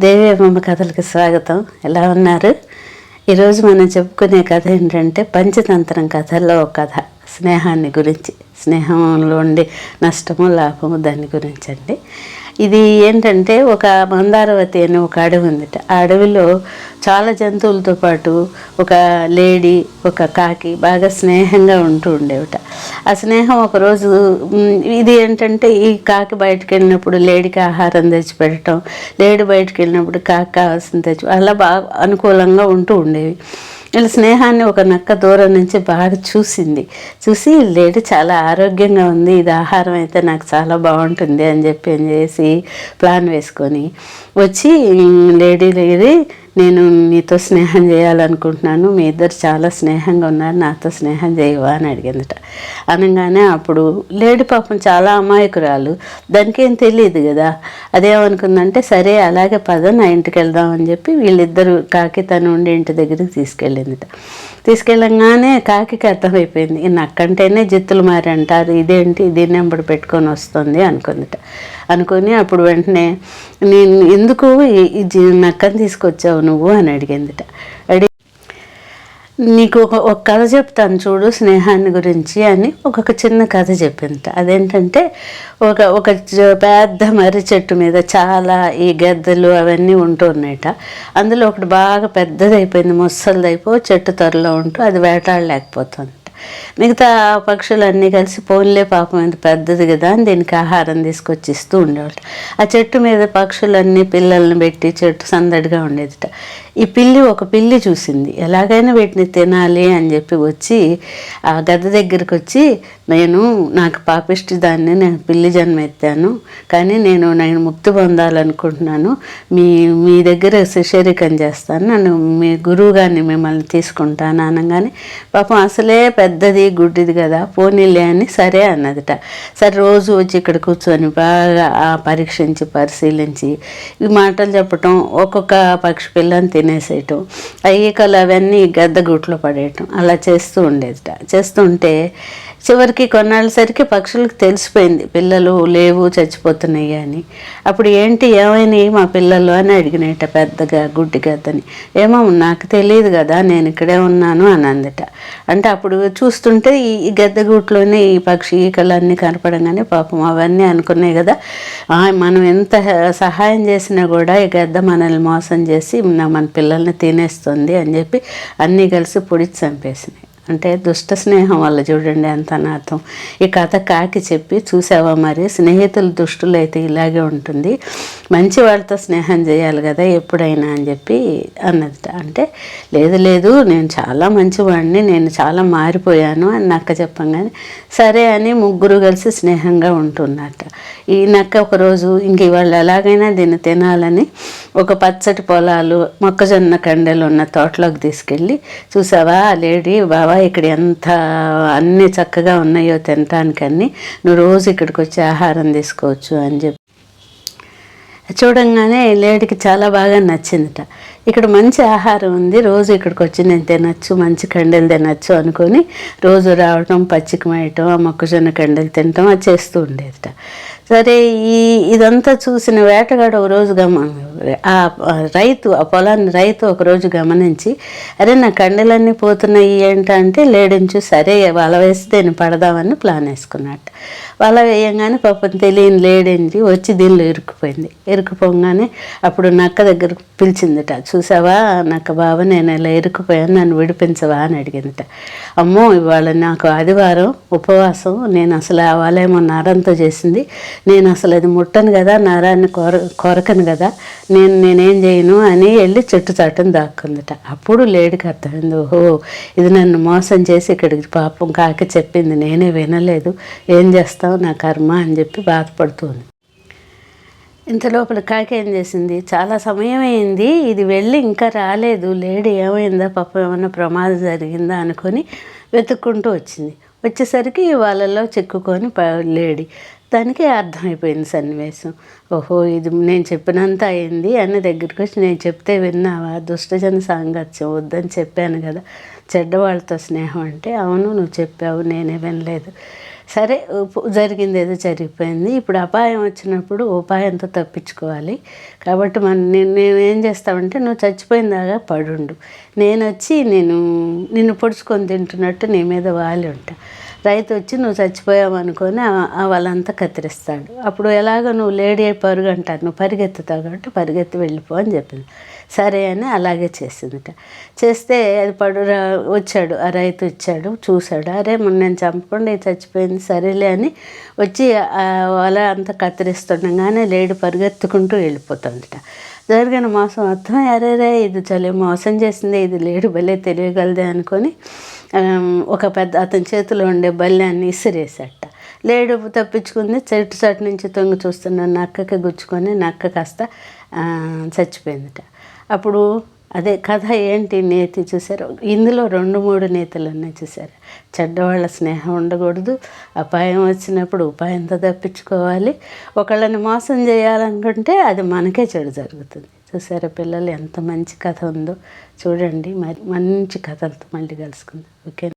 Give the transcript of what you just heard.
దేవి అమ్మమ్మ కథలకు స్వాగతం. ఎలా ఉన్నారు? ఈరోజు మనం చెప్పుకునే కథ ఏంటంటే పంచతంత్రం కథల్లో ఒక కథ. స్నేహాన్ని గురించి స్నేహంలో ఉండే నష్టము లాభము దాని గురించి అండి ఇది ఏంటంటే ఒక మందారవతి అనే ఒక అడవి ఉందిట. ఆ అడవిలో చాలా జంతువులతో పాటు ఒక లేడీ ఒక కాకి బాగా స్నేహంగా ఉంటూ ఉండేవిట. ఆ స్నేహం ఒకరోజు ఇది ఏంటంటే ఈ కాకి బయటకు వెళ్ళినప్పుడు లేడీకి ఆహారం తెచ్చి పెట్టడం లేడీ బయటకు వెళ్ళినప్పుడు కాకి కావాల్సింది తెచ్చి అలా బాగా అనుకూలంగా ఉంటూ ఉండేవి. వీళ్ళ స్నేహాన్ని ఒక నక్క దూరం నుంచి బాగా చూసింది. చూసి లేడీ చాలా ఆరోగ్యంగా ఉంది ఇది ఆహారం అయితే నాకు చాలా బాగుంటుంది అని చెప్పి ఏం చేసి ప్లాన్ వేసుకొని వచ్చి లేడీ లేడీ నేను నీతో స్నేహం చేయాలనుకుంటున్నాను. మీ ఇద్దరు చాలా స్నేహంగా ఉన్నారు. నాతో స్నేహం చేయవా అని అడిగిందట. అనగానే అప్పుడు లేడి పాపం చాలా అమాయకురాలు. దానికి ఏం తెలియదు కదా. అదేమనుకుందంటే సరే అలాగే పద నా ఇంటికి వెళ్దామని చెప్పి వీళ్ళిద్దరు కాకి తను ఉండి ఇంటి దగ్గరికి తీసుకెళ్ళిందట. తీసుకెళ్ళంగానే కాకికి అర్థమైపోయింది ఈ నక్కంటేనే జిత్తులు మారి అంటారు ఇదేంటి? దీన్ని నెంబర్ పెట్టుకొని వస్తుంది అనుకుందిట. అనుకొని అప్పుడు వెంటనే నేను ఎందుకు ఈ- జీ- నక్కని తీసుకొచ్చావు నువ్వు? అని అడిగిందిట. అడిగి నీకు ఒక ఒక కథ చెప్తాను చూడు స్నేహాన్ని గురించి అని ఒక్కొక్క చిన్న కథ చెప్పిందట అదేంటంటే ఒక ఒక పెద్ద మర్రి చెట్టు మీద చాలా ఈ గద్దలు అవన్నీ ఉంటూ ఉన్నాయట అందులో ఒకటి బాగా పెద్దదైపోయింది అయిపోయింది ముసలిది చెట్టు త్వరలో ఉంటూ అది వేటాడలేకపోతుంది మిగతా పక్షులన్నీ కలిసి పోన్లే పాపం ఇది పెద్దది కదా అని దీనికి ఆహారం తీసుకొచ్చి ఇస్తూ ఉండేవాళ్ళు ఆ చెట్టు మీద పక్షులన్నీ పిల్లల్ని పెట్టి చెట్టు సందడిగా ఉండేదిట. ఈ పిల్లి ఒక పిల్లి చూసింది. ఎలాగైనా వీటిని తినాలి అని చెప్పి వచ్చి ఆ గద్ద దగ్గరికి వచ్చి నేను నాకు పాపిష్టి దాన్ని నేను పిల్లి జన్మ ఎత్తాను కానీ నేను నేను ముక్తి పొందాలనుకుంటున్నాను. మీ మీ దగ్గర శిష్యరికం చేస్తాను. నన్ను మీ గురువుగారిని మిమ్మల్ని తీసుకుంటాను అనగానే పాపం అసలే పెద్దది గుడ్డిది కదా. పోనీలే అని సరే అన్నదిట. సరే రోజు వచ్చి ఇక్కడ కూర్చొని బాగా ఆ పరీక్షించి పరిశీలించి ఈ మాటలు చెప్పటం ఒక్కొక్క పక్షి పిల్లని తినేసేయటం. ఆ అవన్నీ గద్ద గుట్లో పడేయటం. అలా చేస్తూ ఉండేదిట. చేస్తుంటే చివరికి కొన్నాళ్ళసరికి పక్షులకు తెలిసిపోయింది. పిల్లలు లేవు చచ్చిపోతున్నాయి అని. అప్పుడు ఏంటి ఏమైనాయి మా పిల్లలు అని అడిగినట పెద్దగా గుడ్డిగా గద్దని ఏమో నాకు తెలియదు కదా నేను ఇక్కడే ఉన్నాను అని అందట. అంటే అప్పుడు చూస్తుంటే ఈ గద్దెగూట్లోనే గద్ద ఈ పక్షి ఈకలన్నీ కనపడంగానే పాపం అవన్నీ అనుకున్నాయి కదా. మనం ఎంత సహాయం చేసినా కూడా ఈ గద్ద మనల్ని మోసం చేసి మన పిల్లల్ని తినేస్తుంది అని చెప్పి అన్నీ కలిసి పొడిచి చంపేసినాయి. అంటే దుష్ట స్నేహం వల్ల చూడండి ఎంత అనాథం ఈ కథ కాకి చెప్పి చూసావా మరి స్నేహితులు దుష్టులు అయితే ఇలాగే ఉంటుంది. మంచి వాళ్ళతో స్నేహం చేయాలి కదా ఎప్పుడైనా అని చెప్పి అన్నదిట. అంటే లేదు లేదు నేను చాలా మంచివాడిని నేను చాలా మారిపోయాను అని నక్క చెప్పంగానే సరే అని ముగ్గురు కలిసి స్నేహంగా ఉంటున్నట్ట. ఈ నక్క ఒకరోజు ఇంక ఇవాళ ఎలాగైనా దీన్ని తినాలని ఒక పచ్చటి పొలాలు మొక్కజొన్న కండెలు ఉన్న తోటలోకి తీసుకెళ్ళి చూసావా లేడీ? బావా ఇక్కడ ఎంత అన్ని చక్కగా ఉన్నాయో తినటానికి అన్ని నువ్వు రోజు ఇక్కడికి వచ్చి ఆహారం తీసుకోవచ్చు అని చెప్పి. చూడంగానే లేడీకి చాలా బాగా నచ్చిందట. ఇక్కడ మంచి ఆహారం ఉంది. రోజు ఇక్కడికి వచ్చి నేను తినచ్చు మంచి కండెలు తినచ్చు అనుకొని రోజు రావటం పచ్చికమేయటం ఆ మొక్కజొన్న కండెలు తినటం అది చేస్తూ ఉండేదిట. సరే ఈ ఇదంతా చూసిన వేటగాడు ఒక రోజు గమ ఆ రైతు ఆ పొలాన్ని రైతు ఒకరోజు గమనించి అరే నా కండెలన్నీ పోతున్నాయి ఏంటంటే లేడించు సరే వల వేసి దీన్ని పడదామని ప్లాన్ వేసుకున్నట్టు వల వేయంగానే పాపం తెలియని లేడించి వచ్చి దీనిలో ఇరుక్కుపోయింది. ఇరుక్కుపోగానే అప్పుడు నక్క దగ్గర పిలిచిందిట చూసావా? నాకు బావ నేను ఇలా ఇరుక్కుపోయాను నన్ను విడిపించవా అని అడిగిందట. అమ్మో ఇవాళ నాకు ఆదివారం ఉపవాసం నేను అసలు ఆ నారంతో నరంతో చేసింది. నేను అసలు అది ముట్టను కదా నరాన్ని కొర కొరకను కదా నేను నేనేం చేయను అని వెళ్ళి చెట్టు చాటును దాక్కుందిట. అప్పుడు లేడికి అర్థమైంది? ఓహో ఇది నన్ను మోసం చేసి ఇక్కడికి పాపం కాకి చెప్పింది నేనే వినలేదు. ఏం చేస్తావు నా కర్మ అని చెప్పి బాధపడుతుంది ఇంతలోపల కాకేం కాకి ఏం చేసింది? చాలా సమయం అయింది ఇది వెళ్ళి ఇంకా రాలేదు. లేడీ ఏమైందా? పాపం ఏమైనా ప్రమాదం జరిగిందా? అనుకొని వెతుక్కుంటూ వచ్చింది. వచ్చేసరికి వాళ్ళలో చిక్కుకొని ప- లేడీ. దానికి అర్థమైపోయింది సన్నివేశం. ఓహో ఇది నేను చెప్పినంత అయింది అన్న దగ్గరికి వచ్చి నేను చెప్తే విన్నావా? దుష్టజన సాంగత్యం వద్దని చెప్పాను కదా. చెడ్డవాళ్ళతో స్నేహం అంటే అవును నువ్వు చెప్పావు నేనే వినలేదు. సరే జరిగింది ఏదో జరిగిపోయింది. ఇప్పుడు అపాయం వచ్చినప్పుడు ఉపాయంతో తప్పించుకోవాలి. కాబట్టి మన నేను నేను ఏం చేస్తామంటే నువ్వు చచ్చిపోయిందాగా పడుండు. నేను వచ్చి నేను నిన్ను పొడుచుకొని తింటున్నట్టు నీ మీద వాలి ఉంటా. రైతు వచ్చి నువ్వు చచ్చిపోయావు అనుకొని ఆ- వాళ్ళంతా కత్తిరిస్తాడు. అప్పుడు ఎలాగో నువ్వు లేడీ అయి పరుగు అంటారు. నువ్వు పరిగెత్తుతావు కాబట్టి పరిగెత్తి వెళ్ళిపో అని చెప్పింది. సరే అని అలాగే చేసిందిట. చేస్తే అది పడు వచ్చాడు. ఆ రైతు వచ్చాడు చూశాడు. అరే మొన్న నేను చంపకుండా చచ్చిపోయింది సరేలే అని వచ్చి అలా వల అంతా కత్తిరిస్తుండగానే లేడి పరిగెత్తుకుంటూ వెళ్ళిపోతుందిట. జరిగిన మోసం మొత్తం అరేరే ఇది చలి మోసం చేసింది ఇది లేడు భలే తెలియగలదే అనుకొని ఒక పెద్ద అతని చేతిలో ఉండే బల్యాన్ని ఇసిరేసట లేడు తప్పించుకుంది చెట్టు చాటు నుంచి తొంగి చూస్తున్న నక్కకి గుచ్చుకొని నక్క కాస్త చచ్చిపోయిందట చచ్చిపోయిందిట. అప్పుడు అదే కథ ఏంటి నేతి చూసారు? ఇందులో రెండు మూడు నేతలు ఉన్నాయి చూసారు. చెడ్డవాళ్ళ స్నేహం ఉండకూడదు అపాయం వచ్చినప్పుడు ఉపాయంతో తప్పించుకోవాలి. ఒకళ్ళని మోసం చేయాలనుకుంటే అది మనకే చెడు జరుగుతుంది. చూసారా పిల్లలు ఎంత మంచి కథ ఉందో? చూడండి మరి మంచి కథలతో మళ్ళీ కలుసుకుందాం. ఓకే